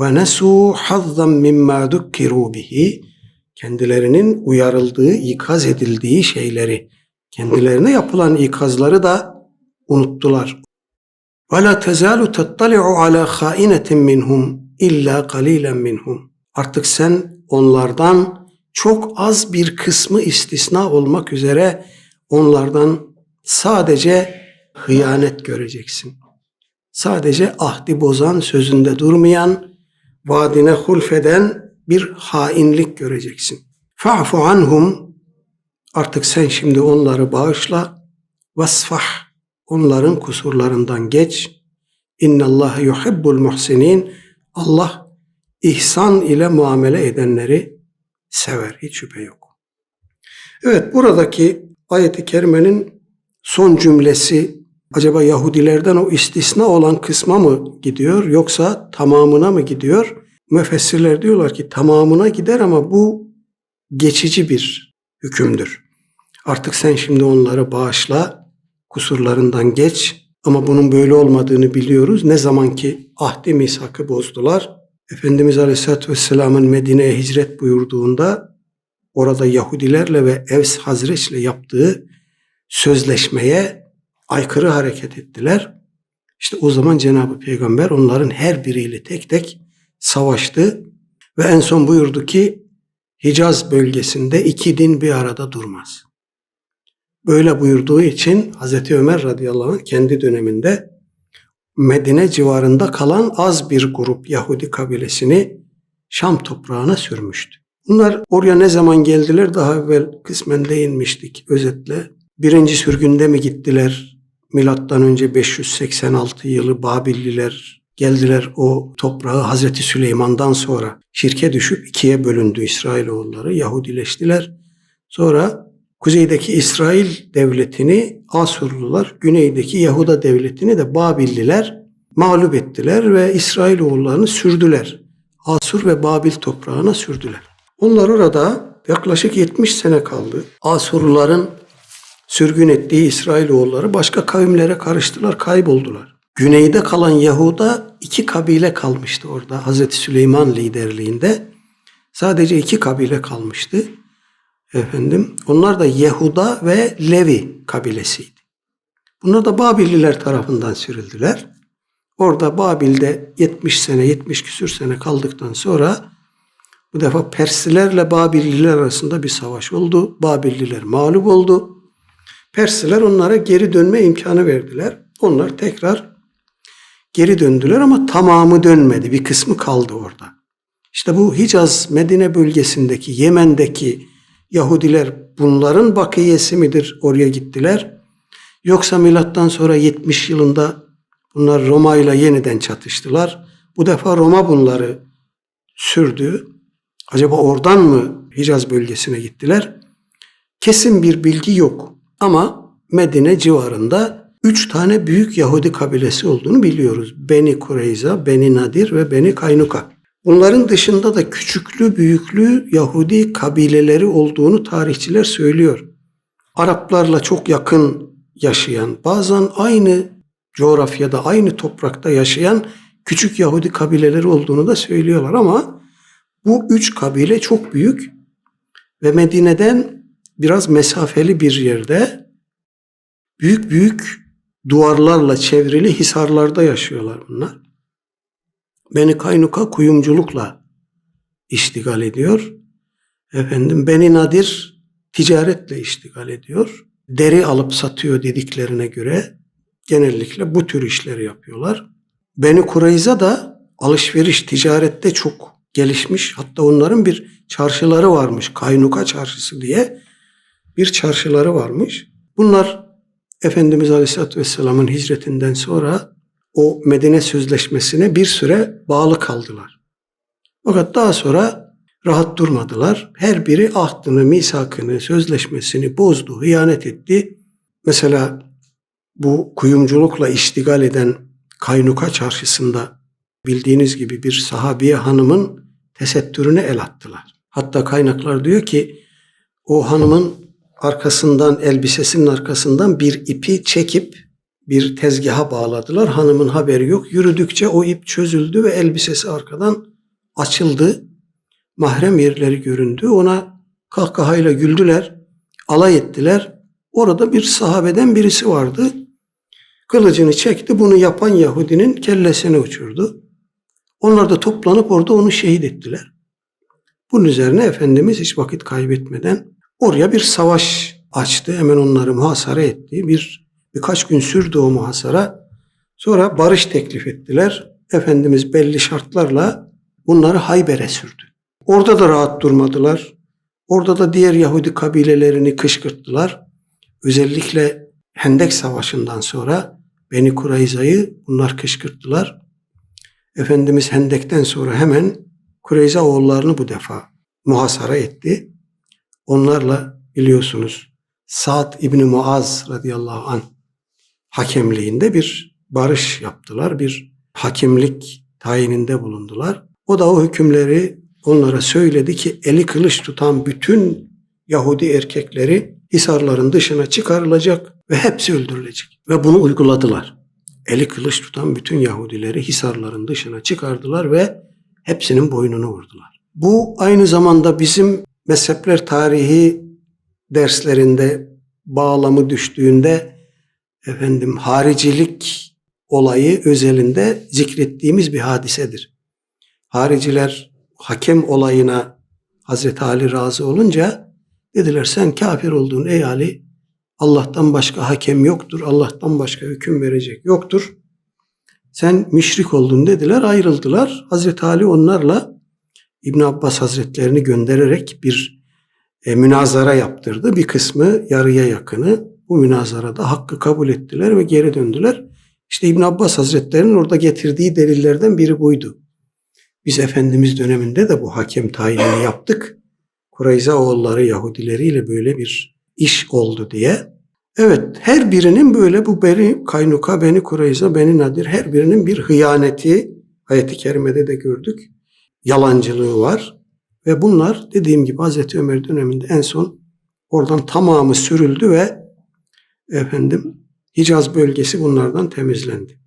ve nesu hazzan mimma dukkiru bihi kendilerinin uyarıldığı, ikaz edildiği şeyleri, kendilerine yapılan ikazları da unuttular. Ve la tezalu tattali'u ala khainetin minhum illa qalilan minhum. Artık sen onlardan çok az bir kısmı istisna olmak üzere onlardan sadece hıyanet göreceksin. Sadece ahdi bozan, sözünde durmayan, vaadine hulfeden bir hainlik göreceksin. Fa'fu anhum artık sen şimdi onları bağışla. Vasfah onların kusurlarından geç. İnna Allah yuhibbul muhsinin. Allah ihsan ile muamele edenleri sever. Hiç şüphe yok. Evet buradaki ayeti kerimenin son cümlesi acaba Yahudilerden o istisna olan kısma mı gidiyor yoksa tamamına mı gidiyor? Müfessirler diyorlar ki tamamına gider ama bu geçici bir hükümdür. Artık sen şimdi onları bağışla, kusurlarından geç ama bunun böyle olmadığını biliyoruz. Ne zaman ki ahdi misakı bozdular, Efendimiz Aleyhisselatü Vesselam'ın Medine'ye hicret buyurduğunda orada Yahudilerle ve Evs Hazreç'le yaptığı sözleşmeye aykırı hareket ettiler. İşte o zaman Cenab-ı Peygamber onların her biriyle tek tek savaştı ve en son buyurdu ki Hicaz bölgesinde iki din bir arada durmaz. Böyle buyurduğu için Hazreti Ömer radıyallahu anh kendi döneminde Medine civarında kalan az bir grup Yahudi kabilesini Şam toprağına sürmüştü. Bunlar oraya ne zaman geldiler daha evvel kısmen değinmiştik özetle. Birinci sürgünde mi gittiler? Milattan önce 586 yılı Babilliler geldiler o toprağı Hazreti Süleyman'dan sonra şirke düşüp ikiye bölündü İsrailoğulları, Yahudileştiler. Sonra kuzeydeki İsrail devletini Asurlular, güneydeki Yahuda devletini de Babilliler mağlup ettiler ve İsrailoğullarını sürdüler. Asur ve Babil toprağına sürdüler. Onlar orada yaklaşık 70 sene kaldı. Asurluların sürgün ettiği İsrailoğulları başka kavimlere karıştılar, kayboldular. Güneyde kalan Yahuda iki kabile kalmıştı orada Hazreti Süleyman liderliğinde. Sadece iki kabile kalmıştı. Efendim, onlar da Yehuda ve Levi kabilesiydi. Bunlar da Babilliler tarafından sürüldüler. Orada Babil'de 70 sene, 70 küsür sene kaldıktan sonra bu defa Perslilerle Babilliler arasında bir savaş oldu. Babilliler mağlup oldu. Persliler onlara geri dönme imkanı verdiler. Onlar tekrar geri döndüler ama tamamı dönmedi. Bir kısmı kaldı orada. İşte bu Hicaz, Medine bölgesindeki, Yemen'deki Yahudiler bunların bakiyesi midir oraya gittiler? Yoksa milattan sonra 70 yılında bunlar Roma ile yeniden çatıştılar. Bu defa Roma bunları sürdü. Acaba oradan mı Hicaz bölgesine gittiler? Kesin bir bilgi yok. Ama Medine civarında üç tane büyük Yahudi kabilesi olduğunu biliyoruz. Beni Kureyza, Beni Nadir ve Beni Kaynuka. Bunların dışında da küçüklü büyüklü Yahudi kabileleri olduğunu tarihçiler söylüyor. Araplarla çok yakın yaşayan, bazen aynı coğrafyada, aynı toprakta yaşayan küçük Yahudi kabileleri olduğunu da söylüyorlar ama bu üç kabile çok büyük ve Medine'den biraz mesafeli bir yerde büyük büyük duvarlarla çevrili hisarlarda yaşıyorlar bunlar. Beni Kaynuka kuyumculukla iştigal ediyor. Efendim Beni Nadir ticaretle iştigal ediyor. Deri alıp satıyor dediklerine göre genellikle bu tür işleri yapıyorlar. Beni Kureyza da alışveriş ticarette çok gelişmiş. Hatta onların bir çarşıları varmış. Kaynuka çarşısı diye bir çarşıları varmış. Bunlar Efendimiz Aleyhisselatü Vesselam'ın hicretinden sonra o Medine Sözleşmesi'ne bir süre bağlı kaldılar. Fakat daha sonra rahat durmadılar. Her biri ahdını, misakını, sözleşmesini bozdu, hıyanet etti. Mesela bu kuyumculukla iştigal eden Kaynuka çarşısında bildiğiniz gibi bir sahabiye hanımın tesettürüne el attılar. Hatta kaynaklar diyor ki o hanımın arkasından elbisesinin arkasından bir ipi çekip bir tezgaha bağladılar. Hanımın haberi yok. Yürüdükçe o ip çözüldü ve elbisesi arkadan açıldı. Mahrem yerleri göründü. Ona kahkahayla güldüler. Alay ettiler. Orada bir sahabeden birisi vardı. Kılıcını çekti. Bunu yapan Yahudinin kellesini uçurdu. Onlar da toplanıp orada onu şehit ettiler. Bunun üzerine Efendimiz hiç vakit kaybetmeden oraya bir savaş açtı. Hemen onları muhasara etti. Bir birkaç gün sürdü o muhasara. Sonra barış teklif ettiler. Efendimiz belli şartlarla bunları Hayber'e sürdü. Orada da rahat durmadılar. Orada da diğer Yahudi kabilelerini kışkırttılar. Özellikle Hendek Savaşı'ndan sonra Beni Kurayza'yı bunlar kışkırttılar. Efendimiz Hendek'ten sonra hemen Kureyza oğullarını bu defa muhasara etti. Onlarla biliyorsunuz Sa'd İbni Muaz radıyallahu an hakemliğinde bir barış yaptılar. Bir hakimlik tayininde bulundular. O da o hükümleri onlara söyledi ki eli kılıç tutan bütün Yahudi erkekleri hisarların dışına çıkarılacak ve hepsi öldürülecek. Ve bunu uyguladılar. Eli kılıç tutan bütün Yahudileri hisarların dışına çıkardılar ve hepsinin boynunu vurdular. Bu aynı zamanda bizim mezhepler tarihi derslerinde bağlamı düştüğünde efendim haricilik olayı özelinde zikrettiğimiz bir hadisedir. Hariciler hakem olayına Hazreti Ali razı olunca dediler sen kafir oldun ey Ali. Allah'tan başka hakem yoktur. Allah'tan başka hüküm verecek yoktur. Sen müşrik oldun dediler ayrıldılar. Hazreti Ali onlarla İbn Abbas Hazretlerini göndererek bir e, münazara yaptırdı. Bir kısmı yarıya yakını bu münazarada hakkı kabul ettiler ve geri döndüler. İşte İbn Abbas Hazretlerinin orada getirdiği delillerden biri buydu. Biz Efendimiz döneminde de bu hakem tayinini yaptık. Kureyza oğulları Yahudileriyle böyle bir iş oldu diye. Evet her birinin böyle bu beni Kaynuka, beni Kureyza, beni Nadir her birinin bir hıyaneti ayeti kerimede de gördük. Yalancılığı var. Ve bunlar dediğim gibi Hazreti Ömer döneminde en son oradan tamamı sürüldü ve efendim Hicaz bölgesi bunlardan temizlendi.